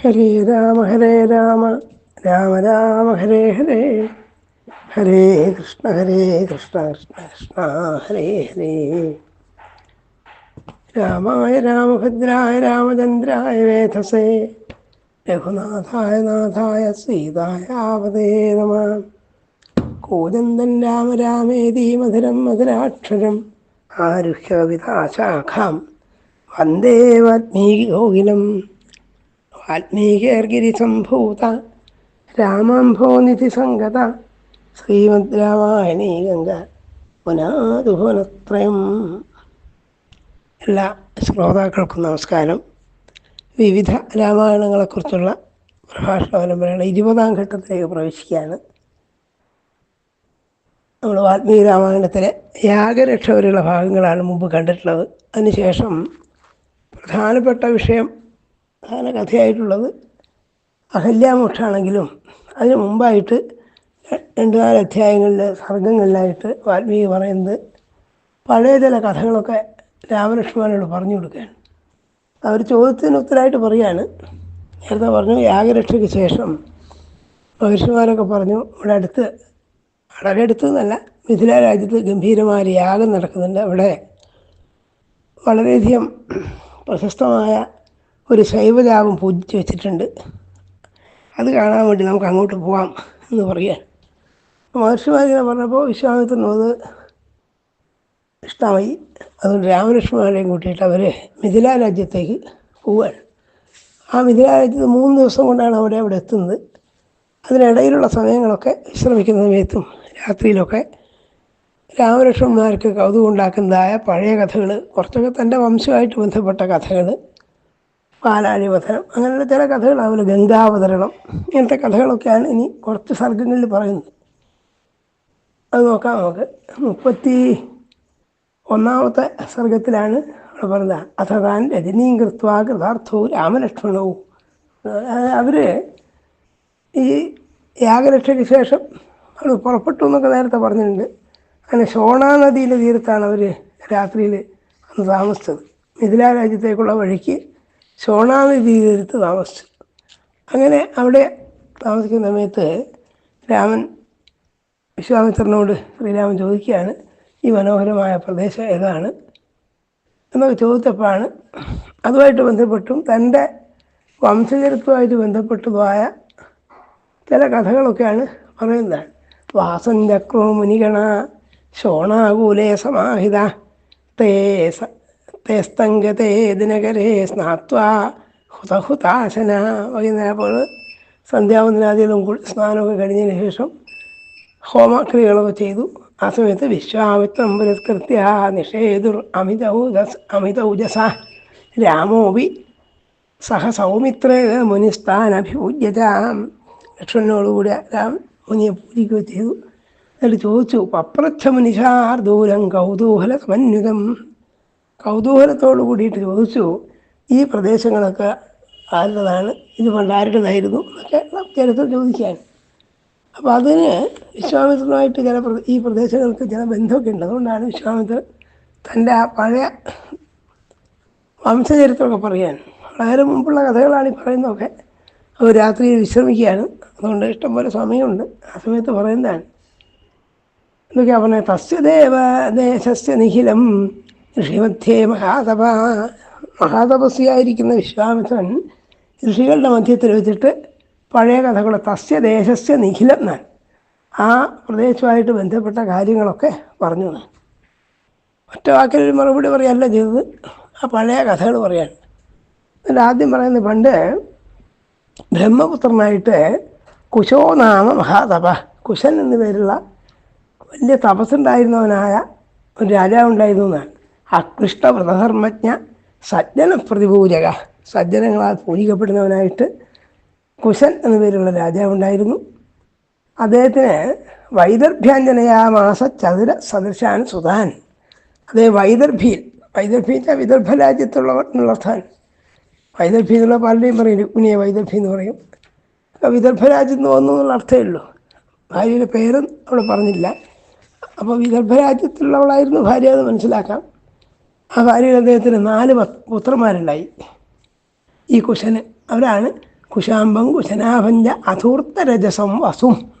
ഹരേ രാമ ഹരേ രാമ രാമ രാമ ഹരേ ഹരേ. ഹരേ കൃഷ്ണ ഹരേ കൃഷ്ണ കൃഷ്ണ കൃഷ്ണ ഹരേ ഹരേ. രാമായ രാമഭദ്രായ രാമചന്ദ്രായ വേധസേ. രഘുനാഥായ നാഥായ സീതായാവതേ നമ. കൂജന്തൻ രാമ രാമേതി മധുരം മധുരാക്ഷരം ആരുഹ്യ വിതാശാഖാം വന്ദേ വാൽമീകിലോകിലം വാൽമീകിർഗിരിസംഭൂത രാമാംഭോനിധി സംഗത ശ്രീമദ് രാമായണീ ഗംഗ പുനാതുഭുവനത്രയം എല്ലാ ശ്രോതാക്കൾക്കും നമസ്കാരം. വിവിധ രാമായണങ്ങളെക്കുറിച്ചുള്ള പ്രഭാഷണ പരമ്പരയുടെ ഇരുപതാം ഘട്ടത്തിലേക്ക് പ്രവേശിക്കുകയാണ്. നമ്മൾ വാത്മീകി രാമായണത്തിലെ യാഗരക്ഷ വരെയുള്ള ഭാഗങ്ങളാണ് മുമ്പ് കണ്ടിട്ടുള്ളത്. അതിനുശേഷം പ്രധാനപ്പെട്ട വിഷയം പ്രധാന കഥയായിട്ടുള്ളത് അഹല്യാമോക്ഷാണെങ്കിലും അതിന് മുമ്പായിട്ട് രണ്ട് നാല് അധ്യായങ്ങളിലെ സർഗങ്ങളിലായിട്ട് വാൽമീകി പറയുന്നത് പഴയ ചില കഥകളൊക്കെ രാമലക്ഷ്മണനോട് പറഞ്ഞു കൊടുക്കുകയാണ്. അവർ ചോദ്യത്തിന് ഉത്തരമായിട്ട് പറയാണ്. നേരത്തെ പറഞ്ഞു യാഗരക്ഷയ്ക്ക് ശേഷം മഹർഷിമാരൊക്കെ പറഞ്ഞു ഇവിടെ അടുത്ത് വളരെ അടുത്ത് എന്നല്ല മിഥില രാജ്യത്ത് ഗംഭീരമായ യാഗം നടക്കുന്നുണ്ട്. അവിടെ വളരെയധികം പ്രശസ്തമായ ഒരു ശൈവലാഭം പൂജിച്ച് വെച്ചിട്ടുണ്ട്. അത് കാണാൻ വേണ്ടി നമുക്ക് അങ്ങോട്ട് പോവാം എന്ന് പറയാൻ. മഹർഷിമാരിങ്ങനെ പറഞ്ഞപ്പോൾ വിശ്വാമിത്രനത് ഇഷ്ടമായി അതുകൊണ്ട് രാമലക്ഷ്മണരെയും കൂട്ടിയിട്ട് അവർ മിഥില രാജ്യത്തേക്ക് പോവുകയാണ് ആ മിഥില രാജ്യത്ത് മൂന്ന് ദിവസം കൊണ്ടാണ് അവിടെ അവിടെ എത്തുന്നത്. അതിനിടയിലുള്ള സമയങ്ങളൊക്കെ വിശ്രമിക്കുന്ന സമയത്തും രാത്രിയിലൊക്കെ രാമലക്ഷ്മണന്മാർക്ക് കൗതുകം ഉണ്ടാക്കുന്നതായ പഴയ കഥകൾ കുറച്ചൊക്കെ തന്റെ വംശമായിട്ട് ബന്ധപ്പെട്ട കഥകൾ പാലാഴിവധനം അങ്ങനെയുള്ള ചില കഥകൾ അതുപോലെ ഗംഗാവതരണം. ഇങ്ങനത്തെ കഥകളൊക്കെയാണ് ഇനി കുറച്ച് സർഗങ്ങളിൽ പറയുന്നത്. അത് നോക്കാം നമുക്ക്. മുപ്പത്തി ഒന്നാമത്തെ സർഗത്തിലാണ് അവിടെ പറയുന്നത് അഥ രജനീം കൃത്വ കൃതാർത്ഥവും രാമലക്ഷ്മണവും അവർ ഈ യാഗരക്ഷയ്ക്ക് ശേഷം അവർ പുറപ്പെട്ടു എന്നൊക്കെ നേരത്തെ പറഞ്ഞിട്ടുണ്ട്. അങ്ങനെ ഷോണ തീരത്താണ് അവർ രാത്രിയിൽ അന്ന് താമസിച്ചത്. മിഥില രാജ്യത്തേക്കുള്ള വഴിക്ക് നദി തീരത്ത് താമസിച്ചു. അങ്ങനെ അവിടെ താമസിക്കുന്ന സമയത്ത് രാമൻ വിശ്വാമിത്രനോട് ശ്രീരാമൻ ചോദിക്കുകയാണ് ഈ മനോഹരമായ പ്രദേശം ഏതാണ്? എന്നൊക്കെ ചോദിച്ചപ്പോഴാണ് അതുമായിട്ട് ബന്ധപ്പെട്ടും തന്റെ വംശചരിത്രമായിട്ട് ബന്ധപ്പെട്ടതുമായ ചില കഥകളൊക്കെയാണ് പറയുന്നത്. വാസൻ ചക്രോ മുനിഗണ ശോണാകൂലേ സമാഹിത തേ തേസ്തംഗതേ ദിനകരേ സ്നാത്വാ ഹുതഹുതാശന വൈകുന്നേരം അപ്പോൾ സന്ധ്യാവന്തനാദികളും സ്നാനമൊക്കെ കഴിഞ്ഞതിന് ശേഷം ഹോമക്രിയകളൊക്കെ ചെയ്തു. ആ സമയത്ത് വിശ്വാമിത്രം പുരസ്കൃത്യ നിഷേതുർ അമിത ഊജസ് അമിത ഊജസ രാമോപി സഹ സൗമിത്രേ മുനിസ്ഥാനഭിപൂജ്യത। ലക്ഷ്മണനോടുകൂടി രാം മുനിയെ പൂജിക്കുകയും ചെയ്തു. എന്നിട്ട് ചോദിച്ചു പപ്രച്ഛ മുനിഷാർദൂരം കൗതൂഹല സമന്വിതം കൗതൂഹലത്തോടു കൂടിയിട്ട് ചോദിച്ചു ഈ പ്രദേശങ്ങളൊക്കെ ആരുടേതാണ്? ഇത് പണ്ട് ആരുടേതായിരുന്നു എന്നൊക്കെ ചരിത്രം ചോദിക്കാൻ. അപ്പോൾ അതിന് വിശ്വാമിത്രനുമായിട്ട് ചില ഈ പ്രദേശങ്ങൾക്ക് ചില ബന്ധമൊക്കെ ഉണ്ട്. അതുകൊണ്ടാണ് വിശ്വാമിത്രൻ തന്റെ ആ പഴയ വംശചരിത്രമൊക്കെ പറയാൻ. വളരെ മുമ്പുള്ള കഥകളാണ് ഈ പറയുന്നതൊക്കെ. അവർ രാത്രി വിശ്രമിക്കുകയാണ്. അതുകൊണ്ട് ഇഷ്ടംപോലെ സമയമുണ്ട്. ആ സമയത്ത് പറയുന്നതാണ്. എന്നൊക്കെയാണ് പറഞ്ഞത് തസ്യ ദേവ ദേശസ്യ നിഖിലം ഋഷിമധ്യേ മഹാതപ മഹാതപസ്യായിരിക്കുന്ന വിശ്വാമിത്രൻ ഋഷികളുടെ മധ്യത്തിൽ വെച്ചിട്ട് പഴയ കഥകൾ തസ്യ ദേശസ്യ നിഖിലം എന്നാണ് ആ പ്രദേശമായിട്ട് ബന്ധപ്പെട്ട കാര്യങ്ങളൊക്കെ പറഞ്ഞു ഒറ്റ വാക്കിൽ ഒരു മറുപടി പറയല്ല ചെയ്തത്. ആ പഴയ കഥകൾ പറയാൻ. എന്നിട്ട് ആദ്യം പറയുന്നത് പണ്ട് ബ്രഹ്മപുത്രനായിട്ട് കുശോ നാമ മഹാതപ കുശൻ എന്നു പേരുള്ള വലിയ തപസ്സുണ്ടായിരുന്നവനായ ഒരു രാജാവുണ്ടായിരുന്നു എന്നാണ്. അകൃഷ്ടവ്രതധർമ്മജ്ഞ സജ്ജന പ്രതിപൂജക സജ്ജനങ്ങളാൽ പൂജിക്കപ്പെടുന്നവനായിട്ട് കുശൻ എന്ന പേരുള്ള രാജാവുണ്ടായിരുന്നു അദ്ദേഹത്തിന് വൈദർഭ്യാഞ്ജനയാമാസ ചതുര സദൃശാൻ സുതാൻ അതേ വൈദർഭിയിൽ വൈദർഭി എന്നാൽ വിദർഭ രാജ്യത്തുള്ളവർ അർത്ഥാൻ വൈദർഭി എന്നുള്ള പലരെയും പറയും രുക്മിണിയെ വൈദർഭി എന്ന് പറയും. വിദർഭ രാജ്യത്ത് വന്നു എന്നുള്ള അർത്ഥമേ ഉള്ളൂ. ഭാര്യയുടെ പേരും അവിടെ പറഞ്ഞില്ല. അപ്പോൾ വിദർഭ രാജ്യത്തുള്ളവളായിരുന്നു ഭാര്യ അത് മനസ്സിലാക്കാം. ആ ഭാര്യയിൽ അദ്ദേഹത്തിന് നാല് പുത്രന്മാരുണ്ടായി. ഈ കുശന് അവരാണ് കുശാംബം കുശനാഭഞ്ച അധൂർത്തരജസം വസും.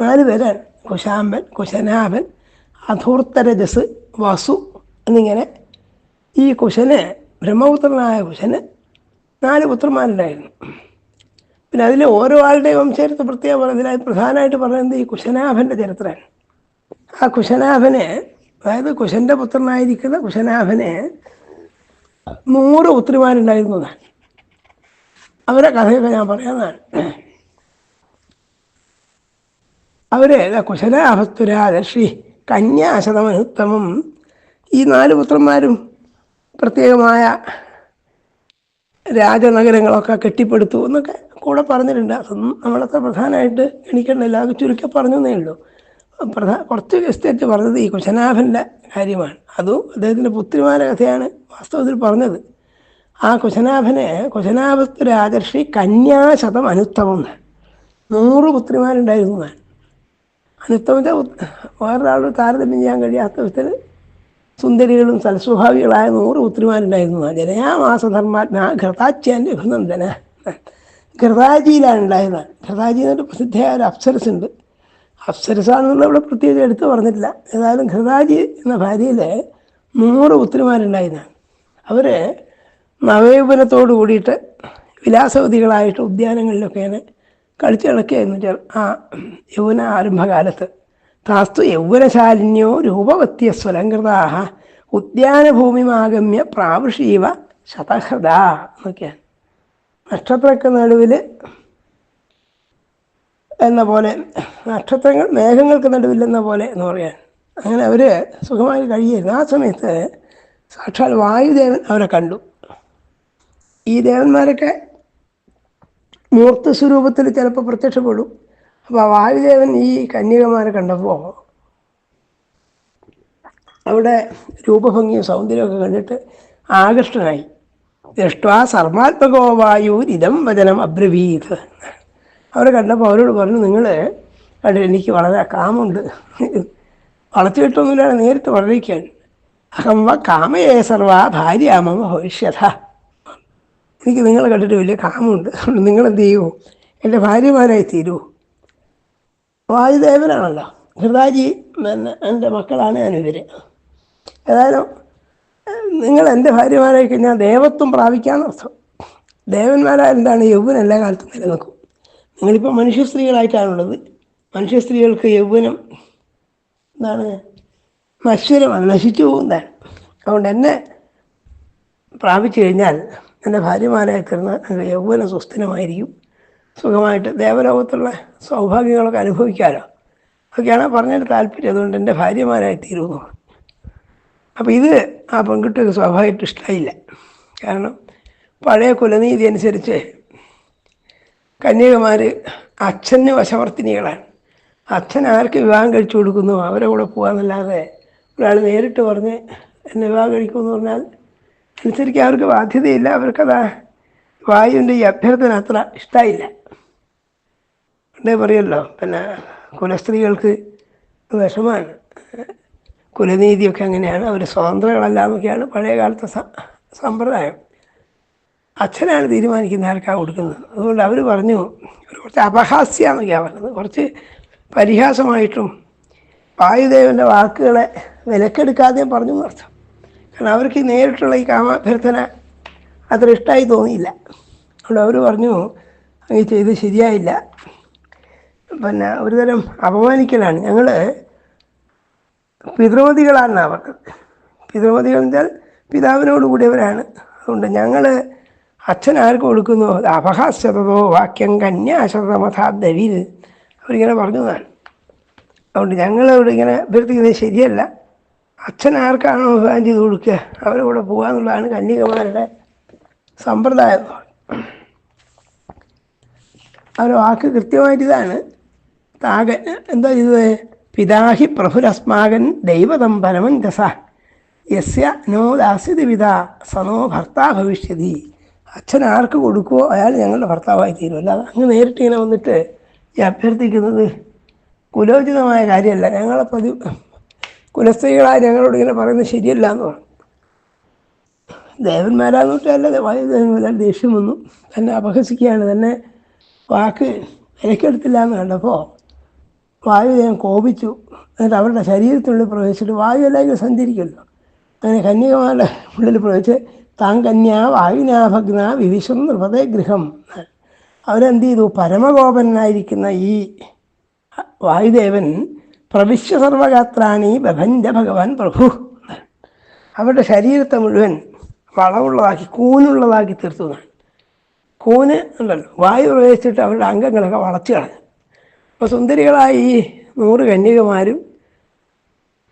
നാല് പേരാണ്. കുശാംബൻ കുശനാഭൻ അധൂർത്ത രജസ് വസു എന്നിങ്ങനെ ഈ കുശന് ബ്രഹ്മപുത്രനായ കുശന് നാല് പുത്രന്മാരുണ്ടായിരുന്നു. പിന്നെ അതിൽ ഓരോ ആളുടെയും വംശചരിത്രം പ്രത്യേകം പറഞ്ഞതിൽ പ്രധാനമായിട്ട് പറയുന്നത് ഈ കുശനാഭന്റെ ചരിത്രമാണ്. ആ കുശനാഭന് അതായത് കുശന്റെ പുത്രനായിരിക്കുന്ന കുശനാഭന് നൂറ് പുത്രിമാരുണ്ടായിരുന്നതാണ്. അവരെ കഥയൊക്കെ ഞാൻ പറയാതാണ് അവർ കുശലാഭസ്തുരാദർഷി കന്യാശതമനുത്തമം ഈ നാല് പുത്രന്മാരും പ്രത്യേകമായ രാജനഗരങ്ങളൊക്കെ കെട്ടിപ്പടുത്തു എന്നൊക്കെ കൂടെ പറഞ്ഞിട്ടുണ്ട്. നമ്മളത്ര പ്രധാനമായിട്ട് എണിക്കണില്ല അത് ചുരുക്കി പറഞ്ഞേ ഉള്ളൂ. പ്രധാന കുറച്ച് എസ്റ്റേറ്റ് പറഞ്ഞത് ഈ കുശനാഭന്റെ കാര്യമാണ്. അതും അദ്ദേഹത്തിന്റെ പുത്രിമാരുടെ കഥയാണ് വാസ്തവത്തിൽ പറഞ്ഞത്. ആ കുശനാഭനെ കുശനാഭത്തു രാജർഷി കന്യാശതം അനുത്തമം എന്നാണ്. നൂറ് പുത്രിമാരുണ്ടായിരുന്നു ഞാൻ അനുത്തമത്തെ വേറൊരാൾ താരതമ്യം ചെയ്യാൻ കഴിയാത്ത വിധത്തിൽ സുന്ദരികളും സൽസ്വഭാവികളായ നൂറ് പുത്രിമാരുണ്ടായിരുന്നു ജനയാമാസധർമാത്മാ ഘൃതാച്യാന്റെ അഭിനന്ദന ഘൃതാജിയിലാണ് ഉണ്ടായത് ഘൃതാജി എന്നൊരു പ്രസിദ്ധയായ ഒരു അപ്സരസ് ഉണ്ട്. അപ്സരസാണെന്നുള്ള ഇവിടെ പ്രത്യേകിച്ച് എടുത്തു പറഞ്ഞിട്ടില്ല. ഏതായാലും ഘൃതാജി എന്ന ഭാര്യയിൽ നൂറ് പുത്രിമാരുണ്ടായിരുന്നതാണ് അവർ നവയൗവനത്തോട് കൂടിയിട്ട് വിലാസവതികളായിട്ട് ഉദ്യാനങ്ങളിലൊക്കെയാണ് കളിച്ച് വെച്ചാൽ ആ യൗവന ആരംഭകാലത്ത്. താസ്തു യൗവനശാലിന്യോ രൂപവത്യ സ്വലങ്കൃതാഹ ഉദ്യാനഭൂമിമാഗമ്യ പ്രാവൃഷീവ ശതഹൃദ എന്നൊക്കെയാണ്. നക്ഷത്രക്ക് നടുവിൽ എന്ന പോലെ നക്ഷത്രങ്ങൾ മേഘങ്ങൾക്ക് നടുവില്ലെന്ന പോലെ എന്ന് പറയാൻ. അങ്ങനെ അവർ സുഖമായി കഴിയായിരുന്നു. ആ സമയത്ത് സാക്ഷാൽ വായുദേവൻ അവരെ കണ്ടു. ഈ ദേവന്മാരൊക്കെ മൂർത്ത സ്വരൂപത്തിൽ ചിലപ്പോൾ പ്രത്യക്ഷപ്പെടും. അപ്പോൾ വായുദേവൻ ഈ കന്യകമാരെ കണ്ടപ്പോൾ അവിടെ രൂപഭംഗിയും സൗന്ദര്യമൊക്കെ കണ്ടിട്ട് ആകൃഷ്ടനായി. ദൃഷ്ടാ സർമാത്മകോ ഇതം വചനം അബ്രവീത്. അവരെ കണ്ടപ്പോൾ അവരോട് പറഞ്ഞു നിങ്ങൾ കണ്ട് എനിക്ക് വളരെ കാമുണ്ട്. വളർത്തി വിട്ടൊന്നുമില്ല നേരിട്ട് വളരെയൊക്കെയാണ് അഹം വ കാമയേ സർവ ഭാര്യാമ ഭവിഷ്യത. എനിക്ക് നിങ്ങളെ കണ്ടിട്ട് വലിയ കാമുണ്ട്. അതുകൊണ്ട് നിങ്ങൾ എന്ത് ചെയ്യുമോ എന്റെ ഭാര്യമാരായി തീരൂ. വായുദേവനാണല്ലോ ഹൃദാജി പിന്നെ എന്റെ മക്കളാണ് ഞാൻ ഇവർ ഏതായാലും നിങ്ങൾ എന്റെ ഭാര്യമാരായി കഴിഞ്ഞാൽ ദേവത്വം പ്രാപിക്കാമെന്നർത്ഥം ദേവന്മാരായ എന്താണ് യൗവൻ എല്ലാ കാലത്തും നിലനിൽക്കും. നിങ്ങളിപ്പോൾ മനുഷ്യ സ്ത്രീകളായിട്ടാണുള്ളത്. മനുഷ്യ സ്ത്രീകൾക്ക് യൗവനം എന്താണ്? നശ്വരമാണ് നശിച്ചു പോകുന്നതാണ്. അതുകൊണ്ട് എന്നെ പ്രാപിച്ചു കഴിഞ്ഞാൽ എന്റെ ഭാര്യമാരായി തീർന്ന് എന്റെ യൗവന സുസ്ഥിരമായിരിക്കും. സുഖമായിട്ട് ദേവലോകത്തുള്ള സൗഭാഗ്യങ്ങളൊക്കെ അനുഭവിക്കാമല്ലോ അതൊക്കെയാണ് പറഞ്ഞതിന്റെ താല്പര്യം. അതുകൊണ്ട് എന്റെ ഭാര്യമാരായി പറഞ്ഞു. അപ്പോൾ ഇത് ആ പെൺകുട്ടിക്ക് സ്വാഭാവികമായിട്ട് ഇഷ്ടമായില്ല കാരണം പഴയ കുലനീതി അനുസരിച്ച് കന്യകമാർ അച്ഛന് വശവർത്തിനികളാണ്. അച്ഛൻ ആർക്ക് വിവാഹം കഴിച്ചു കൊടുക്കുന്നു? അവരെ കൂടെ പോകാമെന്നല്ലാതെ ഒരാൾ നേരിട്ട് പറഞ്ഞ് എന്നെ വിവാഹം കഴിക്കുമെന്ന് പറഞ്ഞാൽ അനുസരിക്കാൻ അവർക്ക് ബാധ്യതയില്ല. അവർക്കതാ വായുവിന്റെ ഈ അഭ്യർത്ഥന അത്ര ഇഷ്ടമായില്ല ഉണ്ടേ പറയുമല്ലോ പിന്നെ കുലസ്ത്രീകൾക്ക് വിഷമാണ്. കുലനീതിയൊക്കെ അങ്ങനെയാണ്. അവർ സ്വതന്ത്രകളല്ല എന്നൊക്കെയാണ് പഴയ കാലത്തെ സമ്പ്രദായം. അച്ഛനാണ് തീരുമാനിക്കുന്ന ആർക്കാണ് കൊടുക്കുന്നത്. അതുകൊണ്ട് അവർ പറഞ്ഞു കുറച്ച് അപഹാസ്യ എന്നൊക്കെയാണ് പറഞ്ഞത് കുറച്ച് പരിഹാസമായിട്ടും വായുദേവന്റെ വാക്കുകളെ വിലക്കെടുക്കാതെയും പറഞ്ഞു എന്നർത്ഥം കാരണം അവർക്ക് നേരിട്ടുള്ള ഈ കാമാഭ്യർത്ഥന അത്ര ഇഷ്ടമായി തോന്നിയില്ല. അതുകൊണ്ട് അവർ പറഞ്ഞു അങ്ങ് ചെയ്ത് ശരിയായില്ല. പിന്നെ ഒരുതരം അപമാനിക്കലാണ്. ഞങ്ങൾ പിതൃമതികളാണ് അവർക്ക്. പിതൃമതികൾ എന്നാൽ പിതാവിനോട് കൂടിയവരാണ്. അതുകൊണ്ട് ഞങ്ങൾ അച്ഛൻ ആർക്ക് കൊടുക്കുന്നു? അപഹാസ്യതോ വാക്യം കന്യാശതമഥാദവിൽ അവരിങ്ങനെ പറഞ്ഞതാണ്. അതുകൊണ്ട് ഞങ്ങൾ അവിടെ ഇങ്ങനെ അഭ്യർത്ഥിക്കുന്നത് ശരിയല്ല. അച്ഛൻ ആർക്കാണോ വിവാഹം ചെയ്ത് കൊടുക്കുക? അവരുടെ കൂടെ പോകുക എന്നുള്ളതാണ് കന്യകമാരുടെ സമ്പ്രദായം. അവരുടെ വാക്ക് കൃത്യമായിട്ട് ഇതാണ് താകൻ എന്താ ചെയ്തത്? പിതാഹി പ്രഭുരസ്മാകൻ ദൈവതം പരമൻ രസ യസ്യ നോ ദാസ്യതി പിത സനോ ഭർത്താ ഭവിഷ്യതി. അച്ഛൻ ആർക്ക് കൊടുക്കുമോ അയാൾ ഞങ്ങളുടെ ഭർത്താവായി തീരും. അല്ലാതെ അങ്ങ് നേരിട്ട് ഇങ്ങനെ വന്നിട്ട് ഈ അഭ്യർത്ഥിക്കുന്നത് കുലോചിതമായ കാര്യമല്ല. ഞങ്ങളെ പതി കുലസ്ത്രീകളായ ഞങ്ങളോട് ഇങ്ങനെ പറയുന്നത് ശരിയല്ല എന്ന് പറഞ്ഞു. ദേവന്മാരാന്ന് വെച്ചാൽ വായുദേവൻ ദേഷ്യം വന്നു. തന്നെ അപഹസിക്കുകയാണ് തന്നെ വാക്ക് വിലക്കെടുത്തില്ല എന്ന് കണ്ടപ്പോൾ വായുദേവൻ കോപിച്ചു. എന്നിട്ട് അവരുടെ ശരീരത്തിനുള്ളിൽ പ്രവേശിച്ചിട്ട് വായു എല്ലാം സഞ്ചരിക്കുമല്ലോ അങ്ങനെ കന്യകമാരുടെ ഉള്ളിൽ പ്രവേശിച്ച് താൻ കന്യാ വായുനാഭഗ്ന വിവിശം നൃപതേ ഗൃഹം അവരെന്ത് ചെയ്തു പരമകോപനായിരിക്കുന്ന ഈ വായുദേവൻ പ്രവിശ്യ സർവഗാത്രാണി ബഭന്റെ ഭഗവാൻ പ്രഭു. അവരുടെ ശരീരത്തെ മുഴുവൻ വളവുള്ളതാക്കി കൂനുള്ളതാക്കി തീർത്തു എന്നാണ് കൂന് ഉണ്ടല്ലോ വായു പ്രവേശിച്ചിട്ട് അവരുടെ അംഗങ്ങളൊക്കെ വളച്ചു കളഞ്ഞു. അപ്പോൾ സുന്ദരികളായി ഈ നൂറ് കന്യകമാരും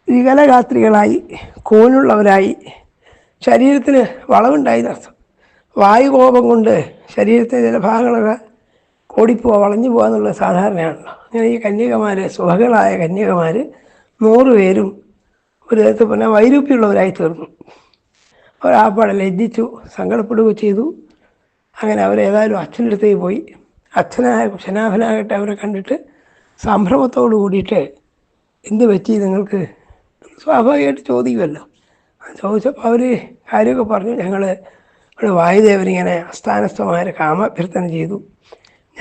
വികലഗാത്രികളായി കൂനുള്ളവരായി ശരീരത്തിന് വളവുണ്ടായി അർത്ഥം വായുകോപം കൊണ്ട് ശരീരത്തെ ചില ഭാഗങ്ങളൊക്കെ ഓടിപ്പോവുക വളഞ്ഞു പോകുക എന്നുള്ളത് സാധാരണയാണല്ലോ. അങ്ങനെ ഈ കന്യകമാർ സുഹകളായ കന്യകമാർ നൂറ് പേരും ഒരു തരത്തിൽ പറഞ്ഞാൽ വൈരൂപ്യമുള്ളവരായി തീർന്നു. ഒരാപ്പാടെ ലജ്ജിച്ചു സങ്കടപ്പെടുകയോ ചെയ്തു. അങ്ങനെ അവരേതായാലും അച്ഛന്റെ അടുത്തേക്ക് പോയി. അച്ഛനായ ക്ഷനാഭനാകട്ടെ അവരെ കണ്ടിട്ട് സംഭ്രമത്തോട് കൂടിയിട്ട് എന്ത് പറ്റി നിങ്ങൾക്ക്? സ്വാഭാവികമായിട്ട് ചോദിക്കുമല്ലോ. ചോദിച്ചപ്പോൾ അവർ കാര്യമൊക്കെ പറഞ്ഞു ഞങ്ങൾ ഇവിടെ വായുദേവനിങ്ങനെ അസ്ഥാനസ്ഥമായ കാമാഭ്യർത്ഥന ചെയ്തു.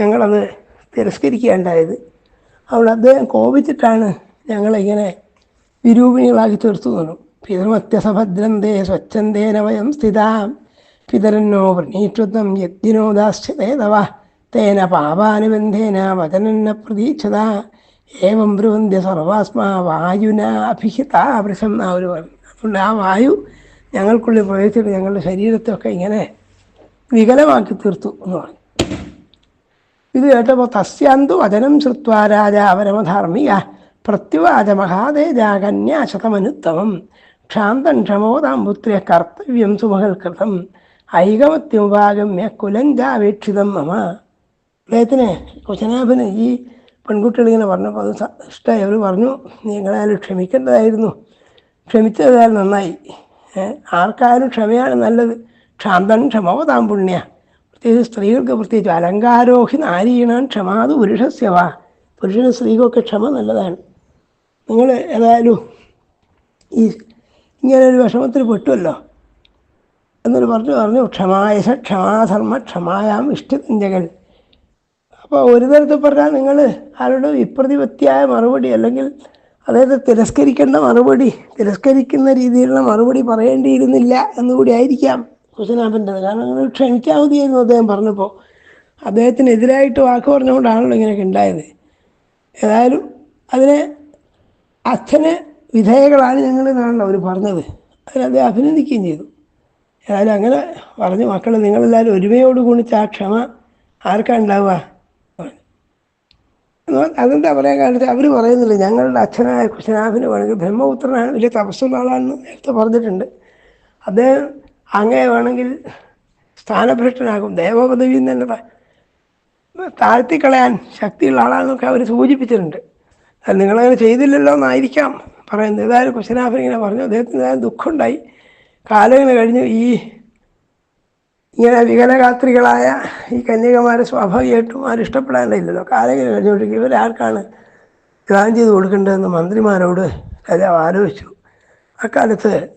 ഞങ്ങളത് തിരസ്കരിക്കുകയുണ്ടായത്. അവിടെ അദ്ദേഹം കോപിച്ചിട്ടാണ് ഞങ്ങളിങ്ങനെ വിരൂപിണികളാക്കി തീർത്തു തന്നു. പിതൃമത്യസഭദ്രന്തേ സ്വച്ഛന്തേന വയം സ്ഥിതാം. പിതരന്നോ വൃണീക്ഷുതം യജ്ഞനോ ദാസ്യതേതവ തേന പാപാനുബന്ധേന വചനന്ന പ്രതീക്ഷത. ഏവം ബ്രുവന്ധ്യ സർവാസ്മാ വായുന അഭിഹിത വൃഷം ആ ഒരു അതുകൊണ്ട് ആ വായു ഞങ്ങൾക്കുള്ളിൽ പ്രവേശിച്ചിട്ട് ഞങ്ങളുടെ ശരീരത്തെയൊക്കെ ഇങ്ങനെ വികലമാക്കി തീർത്തു എന്ന് പറഞ്ഞു. ഇത് കേട്ടപ്പോൾ തസ്യാന്തു വചനം ശ്രുത്വാ രാജാവരമധാർമ്മിക പ്രത്യുവാച മഹാതേജ കന്യാശതമനുത്തമം ക്ഷാന്തൻ ക്ഷമോതാം പുത്രിയ കർത്തവ്യം സുമഹൽകൃതം. ഐകമത്യമുപാഗമ്യ കുലഞ്ചാപേക്ഷിതം മമ. അദ്ദേഹത്തിന് കുശനാഭന് ഈ പെൺകുട്ടികളിങ്ങനെ പറഞ്ഞപ്പോൾ അത് ഇഷ്ടമായി. അവർ പറഞ്ഞു നിങ്ങളായാലും ക്ഷമിക്കേണ്ടതായിരുന്നു. ക്ഷമിച്ചതായാലും നന്നായി. ആർക്കായാലും ക്ഷമയാണ് നല്ലത്. ക്ഷാന്തൻ ക്ഷമോതാം പുണ്യ. പ്രത്യേകിച്ച് സ്ത്രീകൾക്ക് പ്രത്യേകിച്ച് അലങ്കാരോഹി നാരീണാൻ ക്ഷമാത് പുരുഷസ്യവാ പുരുഷനും സ്ത്രീകൊക്കെ ക്ഷമ നല്ലതാണ്. നിങ്ങൾ ഏതായാലും ഈ ഇങ്ങനെ ഒരു വിഷമത്തിൽ പെട്ടുമല്ലോ എന്നൊരു പറഞ്ഞു പറഞ്ഞു ക്ഷമായശ ക്ഷമാധർമ്മ ക്ഷമായാം ഇഷ്ടതിഞ്ചകൾ അപ്പോൾ ഒരു തരത്തിൽ പറഞ്ഞാൽ നിങ്ങൾ ആരുടെ വിപ്രതിപത്തിയായ മറുപടി അല്ലെങ്കിൽ അതായത് തിരസ്കരിക്കേണ്ട മറുപടി തിരസ്കരിക്കുന്ന രീതിയിലുള്ള മറുപടി പറയേണ്ടിയിരുന്നില്ല എന്നുകൂടി ആയിരിക്കാം കുശനാഭന്റെത് കാരണം അങ്ങനെ ക്ഷണിക്കാവുകയായിരുന്നു അദ്ദേഹം പറഞ്ഞപ്പോൾ അദ്ദേഹത്തിനെതിരായിട്ട് വാക്ക് പറഞ്ഞുകൊണ്ടാണല്ലോ ഇങ്ങനെയൊക്കെ ഉണ്ടായത്. ഏതായാലും അതിനെ അച്ഛന് വിധേയകളാണ് ഞങ്ങൾ എന്നാണല്ലോ അവർ പറഞ്ഞത്. അതിന് അഭിനന്ദിക്കുകയും ചെയ്തു. ഏതായാലും അങ്ങനെ പറഞ്ഞു മക്കൾ നിങ്ങളെല്ലാവരും ഒരുമയോട് ഗുണിച്ച ആ ക്ഷമ ആർക്കാ ഉണ്ടാവുക? അതെന്താ പറയാൻ കാരണം അവർ പറയുന്നില്ല ഞങ്ങളുടെ അച്ഛനായ കുശനാഭിന് വേണമെങ്കിൽ ബ്രഹ്മപുത്രനാണ്. വലിയ തപസ്സുള്ള ആളാണെന്ന് നേരത്തെ പറഞ്ഞിട്ടുണ്ട്. അദ്ദേഹം അങ്ങേ വേണമെങ്കിൽ സ്ഥാനഭ്രഷ്ടനാകും. ദേവപദവിയിൽ നിന്ന് തന്നെ താഴ്ത്തിക്കളയാൻ ശക്തിയുള്ള ആളാണെന്നൊക്കെ അവർ സൂചിപ്പിച്ചിട്ടുണ്ട്. നിങ്ങളങ്ങനെ ചെയ്തില്ലല്ലോ എന്നായിരിക്കാം പറയുന്നത്. ഏതായാലും കുശനാഭൻ ഇങ്ങനെ പറഞ്ഞു. അദ്ദേഹത്തിന് ദുഃഖമുണ്ടായി. കാലങ്ങൾ കഴിഞ്ഞു ഈ ഇങ്ങനെ വികലഗാത്രികളായ ഈ കന്യകമാരെ സ്വാഭാവികമായിട്ടും ആരും ഇഷ്ടപ്പെടാനില്ലല്ലോ. കാലം ഇങ്ങനെ കഴിഞ്ഞുകൊണ്ടിരിക്കും ഇവരാർക്കാണ് വിവാഹം ചെയ്ത് കൊടുക്കേണ്ടതെന്ന് മന്ത്രിമാരോട് രാജാവ് ആലോചിച്ചു. അക്കാലത്ത്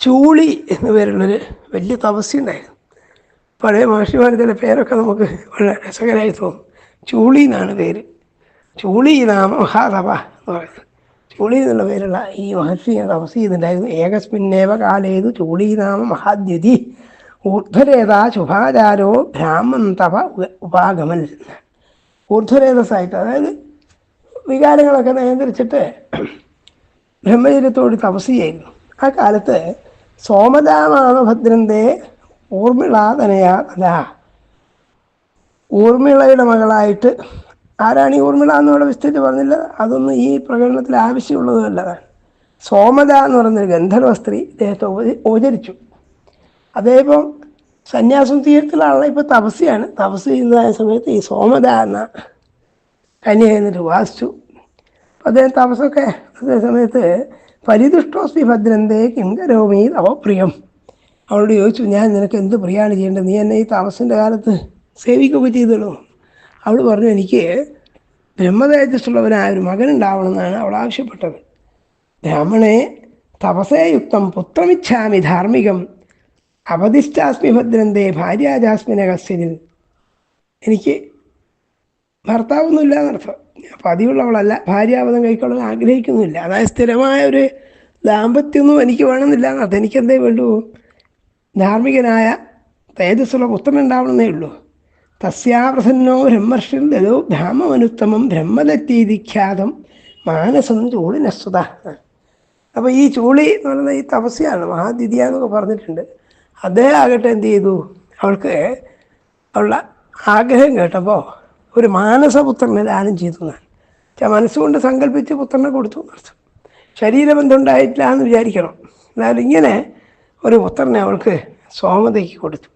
ചൂളി എന്ന് പേരുള്ളൊരു വലിയ തപസ്യ ഉണ്ടായിരുന്നു പഴയ മഹർഷിമാരുടെ പേരൊക്കെ നമുക്ക് വളരെ രസകരമായി തോന്നും. ചൂളി എന്നാണ് പേര്. ചൂളി നാമ മഹാതപ എന്ന് പറയുന്നത്. ചൂളി എന്നുള്ള പേരുള്ള ഈ മഹർഷി തപസ് ചെയ്തിട്ടുണ്ടായിരുന്നു ഏകസ്മിന്നേവ കാലേതു ചൂളി നാമ മഹാദ്യുതി ഊർധ്വരേതാ ശുഭാചാരോ ബ്രാഹ്മൺ തപ ഉ- ഊർധ്വരേതസായിട്ട് അതായത് വികാരങ്ങളൊക്കെ നിയന്ത്രിച്ചിട്ട് ബ്രഹ്മചര്യത്തോട് തപസ് ചെയ്യുന്നു ആ കാലത്ത് സോമദാമാമഭദ്രന്റെ ഊർമിളാതനയാ തഥാ ഊർമിളയുടെ മകളായിട്ട് ആരാണ് ഈ ഊർമിള എന്നിവിടെ വിസ്തരിച്ച് പറഞ്ഞില്ല. അതൊന്നും ഈ പ്രകടനത്തിൽ ആവശ്യമുള്ളതല്ലതാണ് സോമദ എന്ന് പറയുന്നൊരു ഗന്ധർവ സ്ത്രീ ഇദ്ദേഹത്തെ ഉപചരിച്ചു. അദ്ദേഹം സന്യാസം തീർത്തിലുള്ള ഇപ്പോൾ തപസ്യാണ് തപസ് ചെയ്യുന്നതായ സമയത്ത് ഈ സോമദ എന്ന കന്യ വാസിച്ചു അപ്പോൾ അദ്ദേഹം തപസ്സൊക്കെ അതേ സമയത്ത് പരിതുഷ്ടോസ്മി ഭദ്രന്തേ കിങ്കരോമി തവ പ്രിയം? അവളോട് ചോദിച്ചു ഞാൻ നിനക്ക് എന്ത് പ്രിയാണ് ചെയ്യേണ്ടത്? നീ എന്നെ ഈ തപസ്സിന്റെ കാലത്ത് സേവിക്കുകയൊക്കെ ചെയ്തല്ലോ അവൾ പറഞ്ഞു എനിക്ക് ബ്രഹ്മതേജസ്സുള്ളവനായ ഒരു മകനുണ്ടാവണമെന്നാണ് അവൾ ആവശ്യപ്പെട്ടത്. ബ്രാഹ്മണേ തപസേയുക്തം പുത്രമിച്ഛാമി ധാർമ്മികം. അവധിഷ്ടാസ്മി ഭദ്രന്തേ ഭാര്യാജാസ്മിന കസ്യനിൽ എനിക്ക് ഭർത്താവൊന്നുമില്ല എന്നർത്ഥം പതിവുള്ളവളല്ല ഭാര്യാവധം കൈക്കൊള്ളാൻ ആഗ്രഹിക്കുന്നില്ല അതായത് സ്ഥിരമായ ഒരു ദാമ്പത്യമൊന്നും എനിക്ക് വേണമെന്നില്ല എന്നർത്ഥം എനിക്കെന്തേ വേണ്ടൂ? ധാർമ്മികനായ തേജസ്സുള്ള പുത്രൻ ഉണ്ടാവണമെന്നേ ഉള്ളൂ. തസ്യാപ്രസന്നോ ബ്രഹ്മർഷിൽ ദലോ ധാമമനുത്തമം ബ്രഹ്മദത്തീതിഖ്യാതം മാനസം ചൂളിനസ്തുത. അപ്പോൾ ഈ ചൂളി എന്ന് പറയുന്നത് ഈ തപസ്യാണ് മഹാദിദ്യ എന്നൊക്കെ പറഞ്ഞിട്ടുണ്ട്. അദ്ദേഹം ആകട്ടെ എന്ത് ചെയ്തു? അവൾക്ക് അവളുടെ ആഗ്രഹം കേട്ടപ്പോൾ ഒരു മാനസപുത്രനെ ദാനം ചെയ്തു വെച്ചാൽ മനസ്സുകൊണ്ട് സങ്കല്പിച്ച് പുത്രനെ കൊടുത്തു എന്നർത്ഥം ശരീരബന്ധം ഉണ്ടായിട്ടില്ല എന്ന് വിചാരിക്കണം. എന്നാലും ഇങ്ങനെ ഒരു പുത്രനെ അവൾക്ക് സോമതയ്ക്ക് കൊടുത്തു.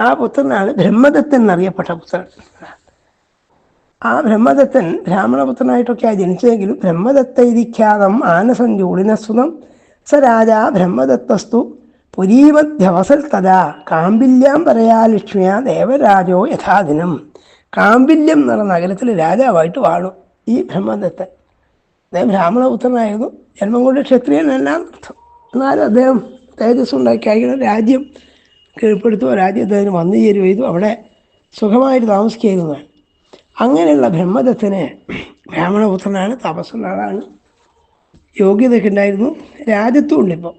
ആ പുത്രനാണ് ബ്രഹ്മദത്തൻ എന്നറിയപ്പെട്ട പുത്രൻ. ആ ബ്രഹ്മദത്തൻ ബ്രാഹ്മണപുത്രനായിട്ടൊക്കെയാണ് ജനിച്ചതെങ്കിലും ബ്രഹ്മദത്തൈതിഖ്യാതം ആനസഞ്ജൂളിനസ്തുതം സ രാജ ബ്രഹ്മദത്തസ്തു പുരീമധ്യവസൽ തഥാ കാമ്പില്യാം പറയാ ലക്ഷ്മിയ ദേവരാജോ യഥാദിനം. കാമ്പില്യം എന്ന് പറഞ്ഞ നഗരത്തിൽ രാജാവായിട്ട് വാണു ഈ ബ്രഹ്മദത്തൻ അദ്ദേഹം ബ്രാഹ്മണപുത്രനായിരുന്നു ജന്മം കൊണ്ട് ക്ഷത്രിയനല്ല അർത്ഥം. എന്നാലും അദ്ദേഹം തേജസ് ഉണ്ടാക്കി അയക്കണം രാജ്യം കീഴ്പ്പെടുത്തുക രാജ്യത്തിന് വന്നു ചേരുക ചെയ്തു. അവിടെ സുഖമായിട്ട് താമസിക്കുന്നതാണ് അങ്ങനെയുള്ള ബ്രഹ്മദത്തിന് ബ്രാഹ്മണപുത്രനാണ് തപസ്സുള്ള ആളാണ് യോഗ്യതയൊക്കെ ഉണ്ടായിരുന്നു രാജ്യത്തും ഉണ്ടിപ്പോൾ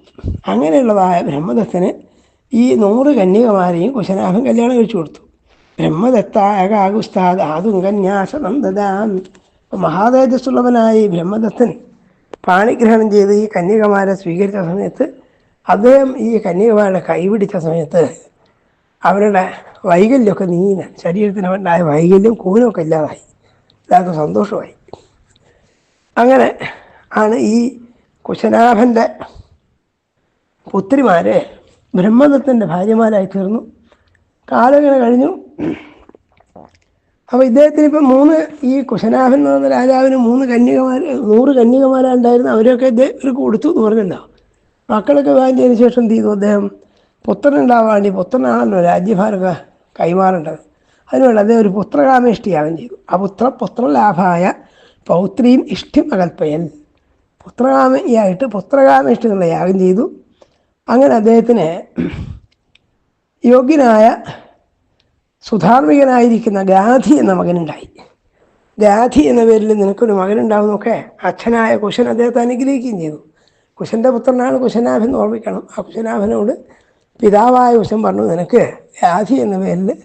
അങ്ങനെയുള്ളതായ ബ്രഹ്മദത്തന് ഈ നൂറ് കന്യകമാരെയും കുശനാഭൻ കല്യാണം കഴിച്ചു കൊടുത്തു. ബ്രഹ്മദത്തായകാകുസ്താദ് ആതും കന്യാസനം ദദാം മഹാതേജസ്സുള്ളവനായ ഈ ബ്രഹ്മദത്തൻ പാണിഗ്രഹണം ചെയ്ത് ഈ കന്യകമാരെ സ്വീകരിച്ച സമയത്ത് അദ്ദേഹം ഈ കന്യകമാരുടെ കൈപിടിച്ച സമയത്ത് അവരുടെ വൈകല്യമൊക്കെ നീന ശരീരത്തിന് അവരുടെ വൈകല്യം കൂനൊക്കെ ഇല്ലാതായി. എല്ലാവർക്കും സന്തോഷമായി. അങ്ങനെ ആണ് ഈ കുശനാഭന്റെ പുത്രിമാരെ ബ്രഹ്മദത്തന്റെ ഭാര്യമാരായി തീർന്നു. കാലങ്ങനെ കഴിഞ്ഞു. അപ്പോൾ ഇദ്ദേഹത്തിന് ഇപ്പം മൂന്ന് ഈ കുശനാഭൻ എന്ന് പറഞ്ഞ രാജാവിന് മൂന്ന് കന്യകമാർ നൂറ് കന്യകമാരുണ്ടായിരുന്നു അവരൊക്കെ ഇദ്ദേഹം കൊടുത്തു എന്ന് പറഞ്ഞല്ലോ. മക്കളൊക്കെ വാങ്ങിച്ചതിന് ശേഷം എന്ത് ചെയ്തു അദ്ദേഹം? പുത്രനുണ്ടാവാൻ വേണ്ടി പുത്രനാണല്ലോ രാജ്യഭാരമൊക്കെ കൈമാറേണ്ടത്. അതിനുവേണ്ടി അദ്ദേഹം ഒരു പുത്രകാമേഷ്ടിയാവൻ ചെയ്തു. ആ പുത്ര പുത്രലാഭായ പൗത്രിയും ഇഷ്ടിം അകൽപ്പയൽ പുത്രകാമയായിട്ട് പുത്രകാമേഷ്ടി എന്നുള്ള യാഗം ചെയ്തു. അങ്ങനെ അദ്ദേഹത്തിന് യോഗ്യനായ സുധാർമികനായിരിക്കുന്ന ഗാന്ധി എന്ന മകനുണ്ടായി. ഗാന്ധി എന്ന പേരിൽ നിനക്കൊരു മകനുണ്ടാവുന്നൊക്കെ അച്ഛനായ കുശൻ അദ്ദേഹത്തെ അനുഗ്രഹിക്കുകയും ചെയ്തു. കുശന്റെ പുത്രനാണ് കുശനാഭൻ എന്ന് ഓർമ്മിക്കണം. ആ കുശനാഭനോട് പിതാവായ കുശൻ പറഞ്ഞു നിനക്ക് ഗാന്ധി എന്ന പേരിൽ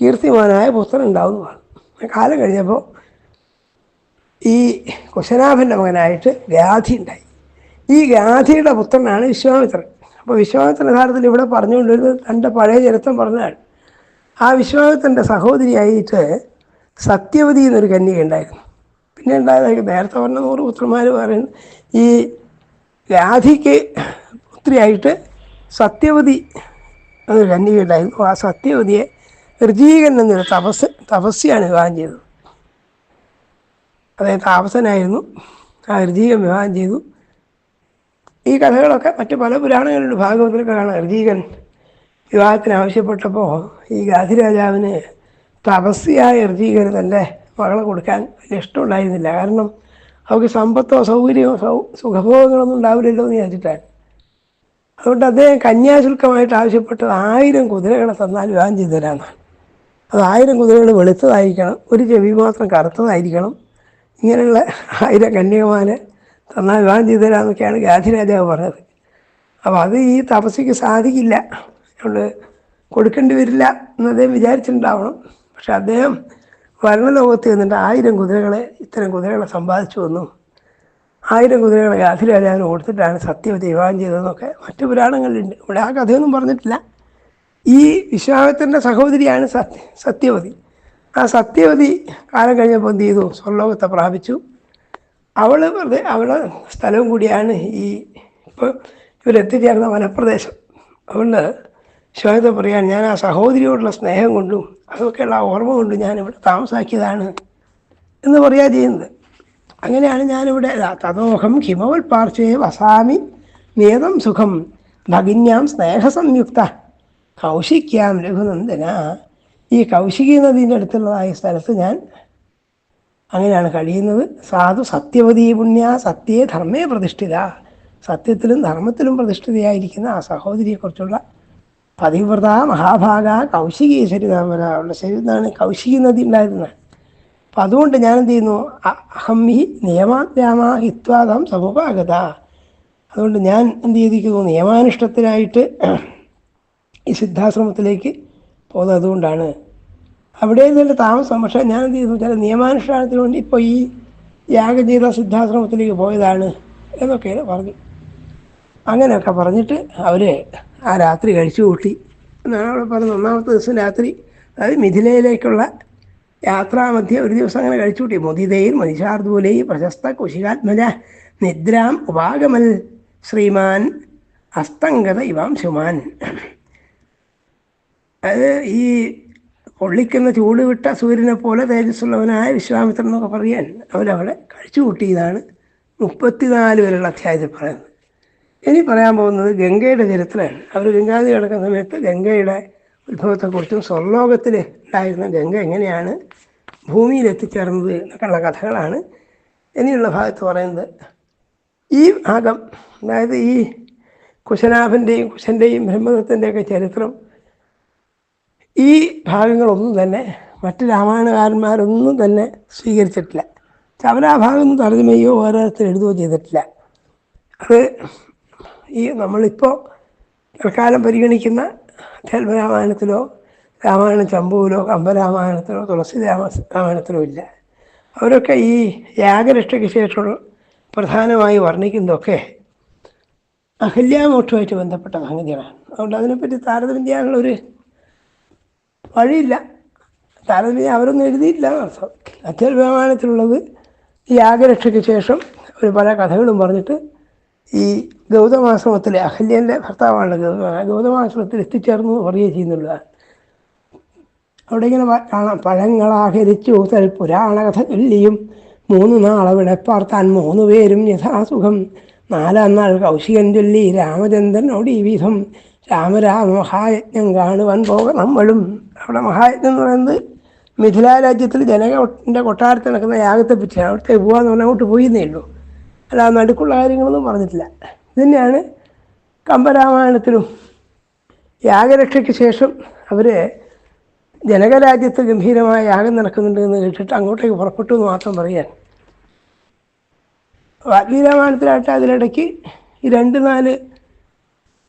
കീർത്തിമാനായ പുത്രൻ ഉണ്ടാവുന്നതാണ്. കാലം കഴിഞ്ഞപ്പോൾ ഈ കുശനാഭന്റെ മകനായിട്ട് ഗാധി ഉണ്ടായി. ഈ ഗാധിയുടെ പുത്രനാണ് വിശ്വാമിത്രൻ. അപ്പോൾ വിശ്വാമിത്രൻ യഥാർത്ഥത്തിൽ ഇവിടെ പറഞ്ഞുകൊണ്ടിരുന്നത് തന്റെ പഴയ ചരിത്രം പറഞ്ഞാൽ ആ വിശ്വാമിത്രന്റെ സഹോദരിയായിട്ട് സത്യവതി എന്നൊരു കന്യക ഉണ്ടായിരുന്നു. പിന്നെ ഉണ്ടായതായി നേരത്തെ പറഞ്ഞ നൂറ് പുത്രന്മാർ പറയുന്നു ഈ ഗാധിക്ക് പുത്രിയായിട്ട് സത്യവതി എന്നൊരു കന്യക ഉണ്ടായിരുന്നു. ആ സത്യവതിയെ ഋജീകൻ എന്നൊരു തപസ് തപസ്യാണ് വിവാഹം ചെയ്തത്. അദ്ദേഹം താപസനായിരുന്നു ആ ഋജീകൻ വിവാഹം ചെയ്തു. ഈ കഥകളൊക്കെ മറ്റു പല പുരാണങ്ങളിലും ഭാഗവതത്തിലൊക്കെ കാണാം. ഋജീകൻ വിവാഹത്തിന് ആവശ്യപ്പെട്ടപ്പോൾ ഈ ഗാന്ധിരാജാവിന് തപസ്യായ ഋജീകന് തന്റെ മകളെ കൊടുക്കാൻ വലിയ ഇഷ്ടമുണ്ടായിരുന്നില്ല. കാരണം അവർക്ക് സമ്പത്തോ സൗകര്യമോ സൗ സുഖഭോഗങ്ങളൊന്നും ഉണ്ടാവില്ലല്ലോ എന്ന് വിചാരിച്ചിട്ടാണ്. അതുകൊണ്ട് അദ്ദേഹം കന്യാശുൽക്കമായിട്ട് ആവശ്യപ്പെട്ടത് ആയിരം കുതിരകളെ തന്നാൽ വിവാഹം ചെയ്തു തരാമെന്നാണ്. അത് ആയിരം കുതിരകൾ വെളുത്തതായിരിക്കണം. ഒരു ചെവി മാത്രം കറുത്തതായിരിക്കണം. ഇങ്ങനെയുള്ള ആയിരം കന്യകമാരെ തന്നാൽ വിവാഹം ചെയ്തു തരാമെന്നൊക്കെയാണ് ഗാന്ധിരാജാവ് പറഞ്ഞത്. അപ്പോൾ അത് ഈ തപസ്സയ്ക്ക് സാധിക്കില്ല. അതുകൊണ്ട് കൊടുക്കേണ്ടി വരില്ല എന്ന് അദ്ദേഹം വിചാരിച്ചിട്ടുണ്ടാവണം. പക്ഷെ അദ്ദേഹം ഭരണലോകത്ത് നിന്നിട്ട് ആയിരം കുതിരകളെ ഇത്തരം കുതിരകളെ സമ്പാദിച്ചു വന്നു. ആയിരം കുതിരകളെ ഗാന്ധിരാജാവിന് കൊടുത്തിട്ടാണ് സത്യവതി വിവാഹം ചെയ്തതെന്നൊക്കെ മറ്റു പുരാണങ്ങളിലുണ്ട്. ഇവിടെ ആ കഥയൊന്നും പറഞ്ഞിട്ടില്ല. ഈ വിശ്വാമിത്രന്റെ സഹോദരിയാണ് സത്യ സത്യവതി. ആ സത്യവതി കാലം കഴിഞ്ഞപ്പോൾ എന്ത് ചെയ്തു? സ്വർലോകത്തെ പ്രാപിച്ചു. അവൾ വെറുതെ അവളെ സ്ഥലവും കൂടിയാണ് ഈ ഇപ്പോൾ ഇവരെത്തിച്ചേർന്ന വനപ്രദേശം. അതുകൊണ്ട് ശോകത്തെ പറയാൻ ഞാൻ ആ സഹോദരിയോടുള്ള സ്നേഹം കൊണ്ടും അതൊക്കെയുള്ള ഓർമ്മ കൊണ്ടും ഞാനിവിടെ താമസാക്കിയതാണ് എന്ന് പറയാ ചെയ്യുന്നത്. അങ്ങനെയാണ് ഞാനിവിടെ തതോഹം ഹിമവൽ പാർശ്വേ വസാമി നേതം സുഖം ഭഗിന്യാം സ്നേഹസംയുക്ത കൗശിക്യാം രഘുനന്ദന ഈ കൗശികി നദീന്റെ അടുത്തുള്ളതായ സ്ഥലത്ത് ഞാൻ അങ്ങനെയാണ് കഴിയുന്നത്. സാധു സത്യവതി പുണ്യ സത്യേ ധർമ്മേ പ്രതിഷ്ഠിത. സത്യത്തിലും ധർമ്മത്തിലും പ്രതിഷ്ഠിതയായിരിക്കുന്ന ആ സഹോദരിയെക്കുറിച്ചുള്ള പതിവ്രത മഹാഭാഗ കൗശികി ശരിതാമരാളുടെ ശരിതാണ് കൗശികി നദി ഉണ്ടായിരുന്നത്. അപ്പം അതുകൊണ്ട് ഞാൻ എന്ത് ചെയ്യുന്നു? അഹം ഹി നിയമാഗ്രാമ ഹിത്വാദം സമുപാഗത. അതുകൊണ്ട് ഞാൻ എന്ത് ചെയ്തിരിക്കുന്നു? നിയമാനുഷ്ഠത്തിനായിട്ട് ഈ സിദ്ധാശ്രമത്തിലേക്ക് പോകുന്നത് അതുകൊണ്ടാണ് അവിടെ നിന്നുള്ള താമസം. പക്ഷേ ഞാൻ എന്ത് ചെയ്തു? ചില നിയമാനുഷ്ഠാനത്തിന് വേണ്ടി ഇപ്പോൾ ഈ യാഗജീത സിദ്ധാശ്രമത്തിലേക്ക് പോയതാണ് എന്നൊക്കെ പറഞ്ഞു. അങ്ങനെയൊക്കെ പറഞ്ഞിട്ട് അവർ ആ രാത്രി കഴിച്ചു കൂട്ടി. എന്നാണ് അവിടെ പറഞ്ഞത്. ഒന്നാമത്തെ ദിവസം രാത്രി അതായത് മിഥിലയിലേക്കുള്ള യാത്രാമധ്യ ഒരു ദിവസം അങ്ങനെ കഴിച്ചു കൂട്ടി. മുദിതയിൽ മനിഷാർദൂലൈ പ്രശസ്ത കുശികാത്മജ നിദ്രാം ഉപാഗമൽ ശ്രീമാൻ അസ്തംഗത ഇവാം ശുമാൻ അത് ഈ കൊള്ളിക്കുന്ന ചൂട് വിട്ട സൂര്യനെ പോലെ തേജസ്സുള്ളവനായ വിശ്വാമിത്രൻ എന്നൊക്കെ പറയാൻ അവരവിടെ കഴിച്ചു കൂട്ടിയതാണ് മുപ്പത്തിനാല് വരെയുള്ള അധ്യായത്തിൽ പറയുന്നത്. ഇനി പറയാൻ പോകുന്നത് ഗംഗയുടെ ചരിത്രമാണ്. അവർ ഗംഗാതി കിടക്കുന്ന സമയത്ത് ഗംഗയുടെ ഉത്ഭവത്തെക്കുറിച്ചും സ്വർലോകത്തിൽ ഉണ്ടായിരുന്ന ഗംഗ എങ്ങനെയാണ് ഭൂമിയിൽ എത്തിച്ചേർന്നത് എന്നൊക്കെയുള്ള കഥകളാണ്. ഇനിയുള്ള ഭാഗത്ത് പറയുന്നത് ഈ ഭാഗം അതായത് ഈ കുശനാഭന്റെയും കുശന്റെയും ബ്രഹ്മദത്തിന്റെയൊക്കെ ചരിത്രം ഈ ഭാഗങ്ങളൊന്നും തന്നെ മറ്റ് രാമായണകാരന്മാരൊന്നും തന്നെ സ്വീകരിച്ചിട്ടില്ല. ഭാഗമൊന്നും തർജമയോ ഓരോരുത്തർ എഴുതുകയോ ചെയ്തിട്ടില്ല. അത് ഈ നമ്മളിപ്പോൾ തൽക്കാലം പരിഗണിക്കുന്ന അധ്യാത്മരാമായണത്തിലോ രാമായണ ചമ്പുവിലോ കമ്പരാമായണത്തിലോ തുളസി രാമ രാമായണത്തിലോ ഇല്ല. അവരൊക്കെ ഈ യാഗരക്ഷയ്ക്ക് ശേഷം പ്രധാനമായി വർണിക്കുന്നതൊക്കെ അഹല്യാമോക്ഷമായിട്ട് ബന്ധപ്പെട്ട സംഗതികളാണ്. അതുകൊണ്ട് അതിനെപ്പറ്റി താരതമ്യം ചെയ്യാനുള്ളൊരു വഴിയില്ല. താരതമ്യം അവരൊന്നും എഴുതിയില്ല അച്ഛൻ അധ്യാത്മരാമായണത്തിലുള്ളത് ഈ ആഗരക്ഷയ്ക്ക് ശേഷം ഒരു പല കഥകളും പറഞ്ഞിട്ട് ഈ ഗൗതമാശ്രമത്തിലെ അഹല്യന്റെ ഭർത്താവാണ് ഗൗതമ. ഗൗതമാശ്രമത്തിൽ എത്തിച്ചേർന്നു പറയുകയും ചെയ്യുന്നുള്ളതാണ് അവിടെ ഇങ്ങനെ കാണാം. പഴങ്ങളാഹരിച്ചു തൽ പുരാണകഥ ചൊല്ലിയും മൂന്ന് നാളവിടെ പാർത്താൻ മൂന്ന് പേരും യഥാസുഖം. നാലാം നാൾ കൗശികൻ ചൊല്ലി രാമചന്ദ്രനോട് ഈ വിധം രാമരാമഹായജ്ഞം കാണുവാൻ പോക നമ്മളും. അവിടെ മഹായജ്ഞം എന്ന് പറയുന്നത് മിഥില രാജ്യത്തിൽ ജനകന്റെ കൊട്ടാരത്തിൽ നടക്കുന്ന യാഗത്തെ പറ്റിയാണ്. അവിടുത്തെ പോവാന്ന് പറഞ്ഞാൽ അങ്ങോട്ട് പോയിന്നേ ഉള്ളൂ. അല്ല നടുക്കുള്ള കാര്യങ്ങളൊന്നും പറഞ്ഞിട്ടില്ല. ഇത് തന്നെയാണ് കമ്പരാമായണത്തിലും യാഗരക്ഷയ്ക്ക് ശേഷം അവർ ജനകരാജ്യത്ത് ഗംഭീരമായ യാഗം നടക്കുന്നുണ്ട് എന്ന് കേട്ടിട്ട് അങ്ങോട്ടേക്ക് പുറപ്പെട്ടു എന്ന് മാത്രം പറയാൻ. വാൽമീരാമായണത്തിലായിട്ട് അതിലിടയ്ക്ക് ഈ രണ്ട് നാല്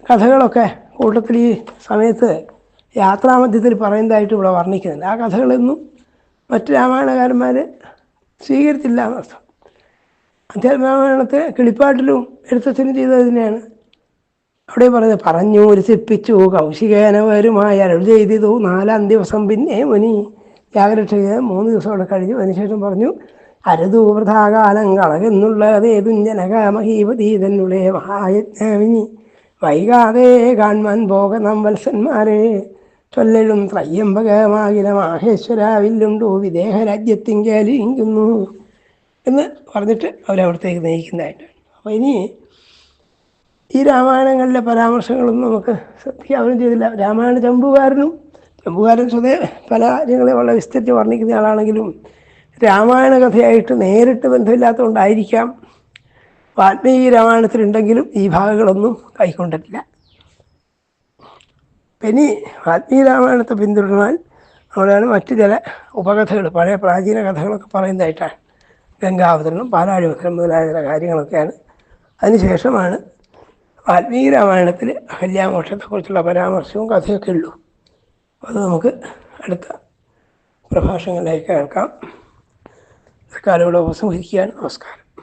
കഥകളൊക്കെ കൂട്ടത്തിൽ ഈ സമയത്ത് യാത്രാമധ്യത്തിൽ പറയുന്നതായിട്ട് ഇവിടെ വർണിക്കുന്നുണ്ട് ആ കഥകളൊന്നും മറ്റ് രാമായണകാരന്മാർ സ്വീകരിച്ചില്ല എന്നർത്ഥം. അധ്യാത്മരാമായണത്തെ കിളിപ്പാട്ടിലും എഴുത്തച്ഛനും ചെയ്തത് തന്നെയാണ്. അവിടെ പറഞ്ഞത് പറഞ്ഞു രസിപ്പിച്ചു കൗശികേന വരുമായ അരുൾ ചെയ്തു നാലാം ദിവസം പിന്നെ മുനി ജാഗ്രക്ഷ മൂന്ന് ദിവസം അവിടെ കഴിഞ്ഞു. അതിനുശേഷം പറഞ്ഞു അരുതു കളകെന്നുള്ളത് കളകെന്നുള്ളതേതും ജനകമഹീപതി തന്നുള്ളേ മഹായജ്ഞാമിനി. വൈകാതെ കാൺമാൻ പോകണം വത്സന്മാരെ. ചൊല്ലലും ത്രയ്യംബകമാകില മാഹേശ്വരാവില്ലുണ്ടു വിദേഹ രാജ്യത്തിങ്കലിരിക്കുന്നു എന്ന് പറഞ്ഞിട്ട് അവരവിടത്തേക്ക് നയിക്കുന്നതായിട്ടാണ് അപ്പോൾ ഇനി ഈ രാമായണങ്ങളിലെ പരാമർശങ്ങളൊന്നും നമുക്ക് ശ്രദ്ധിക്കാവുന്ന ചെയ്തില്ല രാമായണ ചമ്പുകാരനും ചമ്പുകാരൻ സ്വതേ പല കാര്യങ്ങളെ വളരെ വിസ്തരിച്ച് വർണിക്കുന്ന ആളാണെങ്കിലും രാമായണ കഥയായിട്ട് നേരിട്ട് ബന്ധമില്ലാത്തതുകൊണ്ടായിരിക്കാം വാൽമീകി രാമായണത്തിലുണ്ടെങ്കിലും ഈ ഭാഗങ്ങളൊന്നും കൈക്കൊണ്ടിട്ടില്ല. ഇനി ആത്മീയരാമായണത്തെ രാമായണത്തെ പിന്തുടർന്നാൽ അവിടെയാണ് മറ്റു ചില ഉപകഥകൾ പഴയ പ്രാചീന കഥകളൊക്കെ പറയുന്നതായിട്ടാണ് ഗംഗാവതരണം പാലാഴിവതരണം മുതലായ ചില കാര്യങ്ങളൊക്കെയാണ്. അതിനുശേഷമാണ് വാൽമീകി രാമായണത്തിൽ അഹല്യാമോക്ഷത്തെക്കുറിച്ചുള്ള പരാമർശവും കഥയൊക്കെ ഉള്ളൂ. അത് നമുക്ക് അടുത്ത പ്രഭാഷണങ്ങളിലേക്ക് കേൾക്കാം. തൽക്കാലം ഇവിടെ ഉപസംഹരിക്കുകയാണ്. നമസ്കാരം.